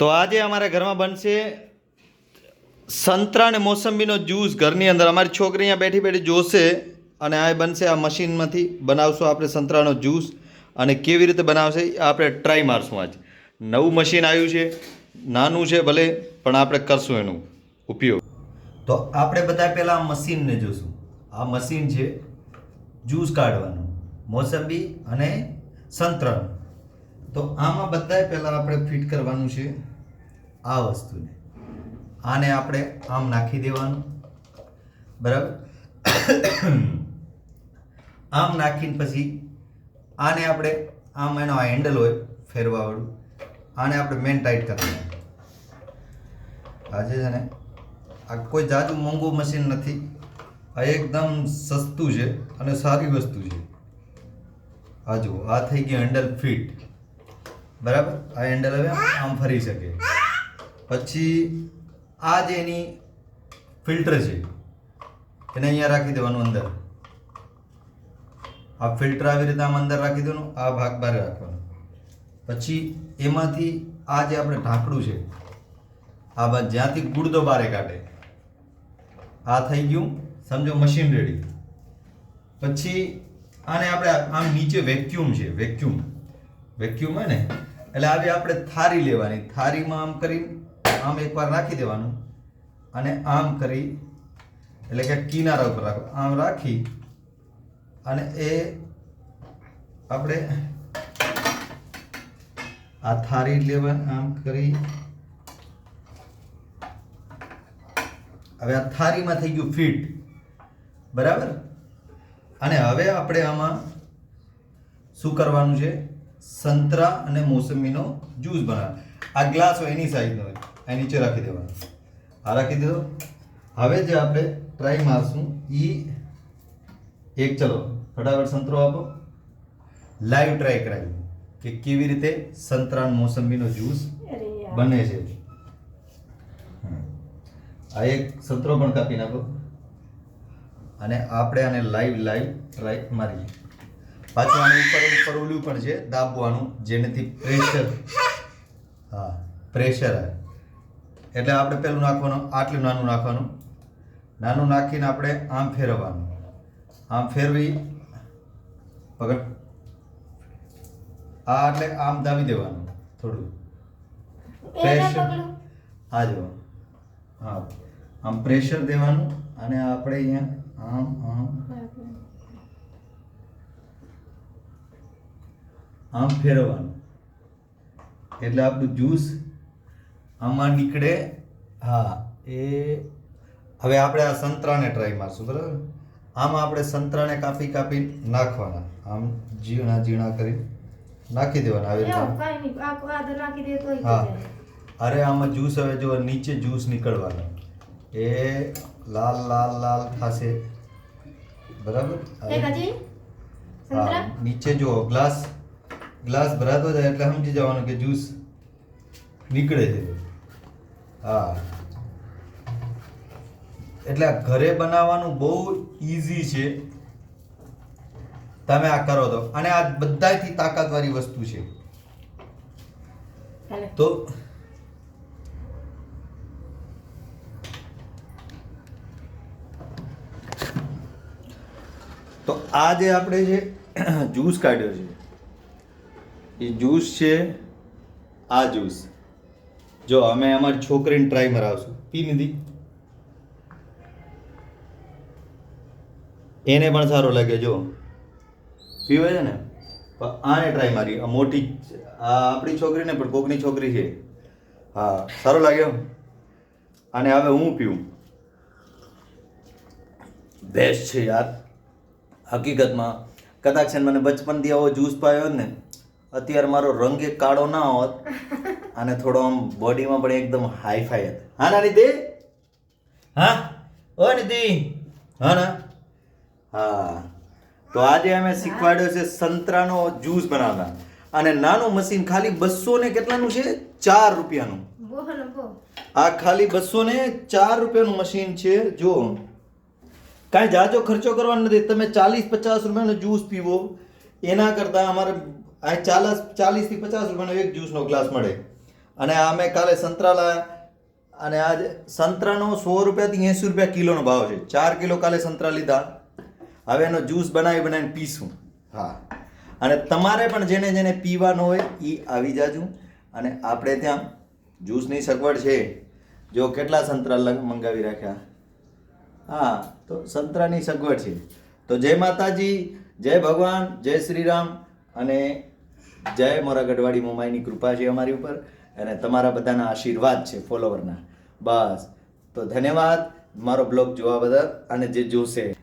તો આજે અમારા ઘરમાં બનશે સંતરા અને મોસંબીનો જ્યુસ. ઘરની અંદર અમારી છોકરી અહીંયા બેઠી બેઠી જોશે અને આ બનશે આ મશીનમાંથી. બનાવશું આપણે સંતરાનો જ્યુસ અને કેવી રીતે બનાવશે આપણે ટ્રાય મારશું આજ. નવું મશીન આવ્યું છે, નાનું છે ભલે, પણ આપણે કરશું એનું ઉપયોગ. તો આપણે બધા પહેલાં મશીનને જોશું. આ મશીન છે જ્યુસ કાઢવાનું, મોસંબી અને સંતરાનું. તો આમાં બધાય પહેલાં આપણે ફિટ કરવાનું છે. આ વસ્તુને. આને આપણે આમ નાખી દેવાનું. બરાબર? આમ નાખીને પછી આને આપણે, આમ એનો આ હેન્ડલ હોય ફેરવાવાળું, આને આપણે મેન ટાઈટ કરવાનું આજે છે ને, આ કોઈ જાજુ મોંઘું મશીન નથી. આ એકદમ સસ્તું છે અને સારી વસ્તુ છે. આ જુઓ, આ થઈ ગયું હેન્ડલ ફિટ બરાબર? આ હેન્ડલ હવે આમ ફરી શકે. પછી આ જે એની ફિલ્ટર છે, એને અહીંયા રાખી દેવાનું અંદર. આ ફિલ્ટર આવી રીતે આમ અંદર રાખી દેવાનું, આ ભાગ બહાર રાખવાનો. પછી એમાંથી આ જે આપણે ઢાંકણું છે, આ બાદ જ્યાંથી ગુડદો બારે કાઢે, આ થઈ ગયું, સમજો મશીન રેડી પછી આને આપણે આમ નીચે વેક્યુમ છે વેક્યુમ વેક્યુમ હોય ને, એટલે આવી આપણે થારી લેવાની. થારીમાં આમ કરી આમ એકવાર રાખી દેવાનું અને આમ કરી, એટલે કે કિનારા ઉપર રાખો. આમ રાખી અને એ આપણે આ થારી લેવા આમ કરી. હવે આ થારીમાં થઈ ગયું ફિટ. બરાબર? અને હવે આપણે આમાં શું કરવાનું છે? સંતરા અને મોસંબીનો જ્યુસ બનાવ આ ગ્લાસ હોય એની સાઈઝનો હોય. આ નીચે રાખી દેવાનું. આ રાખી દીધો. હવે જે આપણે ટ્રાય મારશું એ એક ચલો ફટાફટ સંતરો આપો. લાઈવ ટ્રાય કરાવી. કે કેવી રીતે સંતરા મોસંબીનો જ્યુસ બને છે. આ એક સંતરો પણ કાપી નાખો. અને આપણે આને લાઈવ લાઈવ ટ્રાય મારીએ. પાછું આની ઉપર ઉપર ઓલું પણ છે દાબવાનું જેનાથી પ્રેશર હા પ્રેશર આવે. એટલે આપણે પેલું નાખવાનું આટલું નાનું નાખવાનું. નાનું નાખીને આપણે આમ ફેરવવાનું. આમ ફેરવી પગડ આ એટલે આમ દાબી દેવાનું થોડું. પ્રેશર. આ જો હા. આમ પ્રેશર દેવાનું અને આપણે અહીંયા આમ આમ. આમ ફેરવવાનું. એટલે આપણું જ્યુસ આમાં નીકળે હા એ હવે આપણે આ સંતરાને ટ્રાય મારશું બરાબર? આમાં આપણે સંતરાને કાપી કાપી નાખવાના. આમ ઝીણા ઝીણા કરી નાખી દેવાના આવી રીતે. હા. અરે આમાં જ્યુસ હવે જો નીચે જ્યુસ નીકળવાનો. એ લાલ લાલ લાલ થશે બરાબર? હા નીચે જો ગ્લાસ ગ્લાસ ભરાતો જાય એટલે સમજી જવાનું કે જ્યુસ નીકળે છે. હા. એટલે ઘરે બનાવવાનું બહુ ઈઝી છે. તમે આ કરો તો. અને આ બધાથી તાકાતવાળી વસ્તુ છે. તો તો આ જે આપણે જે જ્યુસ કાઢ્યો છે. એ જ્યુસ છે આ જ્યુસ જો અમે અમારી છોકરીને ટ્રાય મરાવશું. પી લીધી એને પણ સારો લાગે, જો. પીવે છે ને? આને ટ્રાય મારી. આ મોટી આ આપણી છોકરી ને પણ, કોકની છોકરી છે. હા, સારો લાગ્યો અને હવે હું પીવું. બેસ્ટ છે યાર. હકીકતમાં. કદાચ છે મને બચપનથી આવો જ્યુસ પાયો ને. અત્યારે મારો રંગ એ કાળો ના હોત અને થોડો આમ બોડીમાં પણ એકદમ હાઈ ફાઈ હતો. હા ના નિધિ હા? ઓ નિધિ. હા ના. હા. તો આજે અમે શીખવાડ્યો છે સંતરાનો જ્યુસ બનાવતા અને નાનું મશીન ખાલી બસો ને કેટલાનું છે? ચાર રૂપિયાનું. આ ખાલી બસો ને ચાર રૂપિયાનું મશીન છે. જો કાંઈ જાજો ખર્ચો કરવાનો નથી. તમે ચાલીસ પચાસ રૂપિયાનો જ્યુસ પીવો. એના કરતાં અમારે આ ચાલીસ ચાલીસથી પચાસ રૂપિયાનો એક જ્યુસનો ગ્લાસ મળે. અને આ અમે કાલે સંતરા લાયા અને આજે સંતરાનો સો રૂપિયાથી એંસી રૂપિયા કિલોનો ભાવ છે. ચાર કિલો કાલે સંતરા લીધા. હવે એનો જ્યુસ બનાવી બનાવીને પીશું. હા. અને તમારે પણ જેને જેને પીવાનો હોય એ આવી જાજુ. અને આપણે ત્યાં જ્યુસની સગવડ છે. જો કેટલા સંતરા મંગાવી રાખ્યા? હા તો સંતરાની સગવડ છે. તો જય માતાજી જય ભગવાન જય શ્રીરામ અને જય મોરા ગઢવાડી મોમાઈની કૃપા છે અમારી ઉપર અને તમારા બધાના આશીર્વાદ છે ફોલોવરના બસ. તો ધન્યવાદ. મારો બ્લોગ જોવા બદલ અને જે જોશે